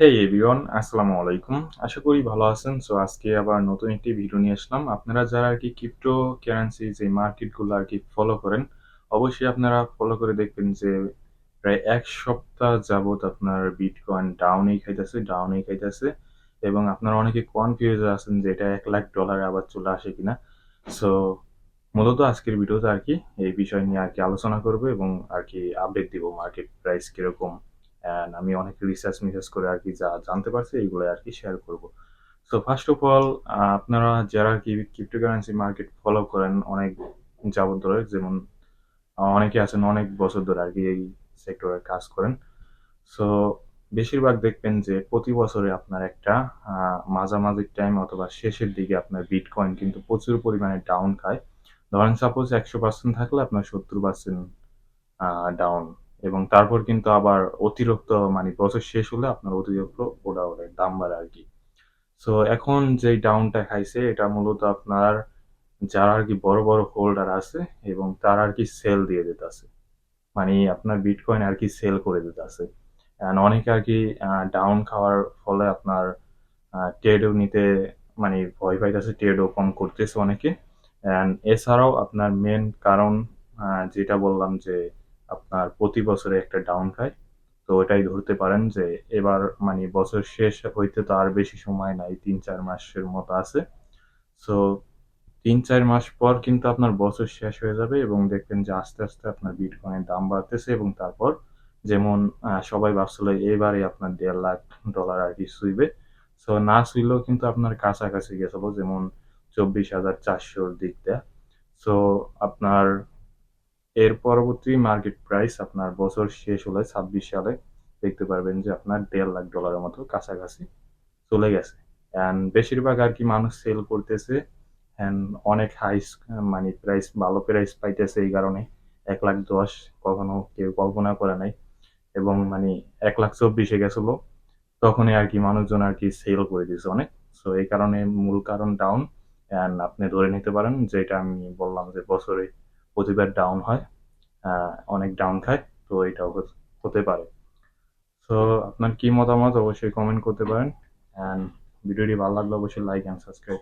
হেই everyone আসসালামু আলাইকুম। আশা করি ভালো আছেন। সো আজকে আবার নতুন একটি ভিডিও নিয়ে আসলাম। আপনারা যারা আর কি ক্রিপ্টো কারেন্সি যে মার্কেটগুলো আর কি ফলো করেন, অবশ্যই আপনারা ফলো করে দেখবেন যে প্রায় এক সপ্তাহ যাবত আপনার বিটকয়েন ডাউনেই খাইতেছে ডাউনেই খাইতেছে এবং আপনারা অনেকে কনফিউজ আছেন যে এটা এক লাখ ডলার আবার চলে আসে কিনা। সো মূলত আজকের ভিডিওতে আর কি এই বিষয় নিয়ে আর কি আলোচনা করব এবং আর কি আপডেট দিব মার্কেট প্রাইস কীরকম। অ্যান্ড আমি অনেক রিসার্চ মিসার্চ করে আর কি যা জানতে পারছি এইগুলো আর কি শেয়ার করব। সো ফার্স্ট অফ অল আপনারা যারা কি ক্রিপ্টোকারেন্সি মার্কেট ফলো করেন, অনেক যাবত ধরে যেমন অনেকে আছেন অনেক বছর ধরে আর কি এই সেক্টরে কাজ করেন। সো বেশিরভাগ দেখবেন যে প্রতি বছরে আপনার একটা মাঝামাঝি টাইম অথবা শেষের দিকে আপনার বিটকয়েন কিন্তু প্রচুর পরিমাণে ডাউন খায়। ধরেন সাপোজ একশো পার্সেন্ট থাকলে আপনার সত্তর পার্সেন্ট ডাউন এবং তারপর কিন্তু আবার অতিরিক্ত মানে বছর শেষ হলে আপনার অতিরিক্ত ওটা ওটা দাম বাড়ে আর কি সো এখন যে ডাউনটা খাইছে, এটা মূলত আপনার যারা আর কি বড় বড় হোল্ডার আছে এবং তারা আর কি সেল দিয়ে দিতেছে। মানে আপনার বিটকয়েন আর কি সেল করে দিতেছে। অনেকে আর কি ডাউন খাওয়ার ফলে আপনার ট্রেডও নিতে মানে ভয় পাইতেছে ট্রেডও কম করতেছে অনেকে। অ্যান্ড এছাড়াও আপনার মেন কারণ যেটা বললাম যে আপনার প্রতি বছরে একটা ডাউন খায়। তো এটাই ধরতে পারেন যে এবার মানে বছর শেষ হইতে তো আর বেশি সময় নাই, তিন চার মাসের মতো আছে। সো তিন চার মাস পর কিন্তু আপনার বছর শেষ হয়ে যাবে এবং দেখবেন যে আস্তে আস্তে আপনার বিটকয়েনের দাম বাড়তেছে এবং তারপর যেমন সবাই ভাবছিল এবারে আপনার দেড় লাখ ডলার আর কি শুইবে সো না শুইলেও কিন্তু আপনার কাছাকাছি গেছিল, যেমন চব্বিশ হাজার চারশোর দিক দেয়া সো আপনার এর পরবর্তী মার্কেট প্রাইস আপনার বছর শেষ হলে ছাব্বিশ সালে দেখতে পারবেন যে আপনার দেড় লাখ ডলারের মতো কাছাকাছি চলে গেছে। অ্যান্ড বেশিরভাগ আর কি মানুষ সেল করতেছে অ্যান্ড অনেক হাই মানে প্রাইস ভালো প্রাইস পাইতেছে এই কারণে। এক লাখ দশ কখনো কেউ কল্পনা করে নাই। এবং মানে এক লাখ চব্বিশে গেছিল, তখনই আর কি মানুষজন আর কি সেল করে দিয়েছে অনেক। সো এই কারণে মূল কারণ ডাউন অ্যান্ড আপনি ধরে নিতে পারেন যেটা আমি বললাম যে বছরে প্রতিবার ডাউন হয় অনেক ডাউন খায়, তো এটাও হতে পারে। সো আপনার কি মতামত? অবশ্যই কমেন্ট করতে পারেন। অ্যান্ড ভিডিওটি ভালো লাগলে অবশ্যই লাইক অ্যান্ড সাবস্ক্রাইব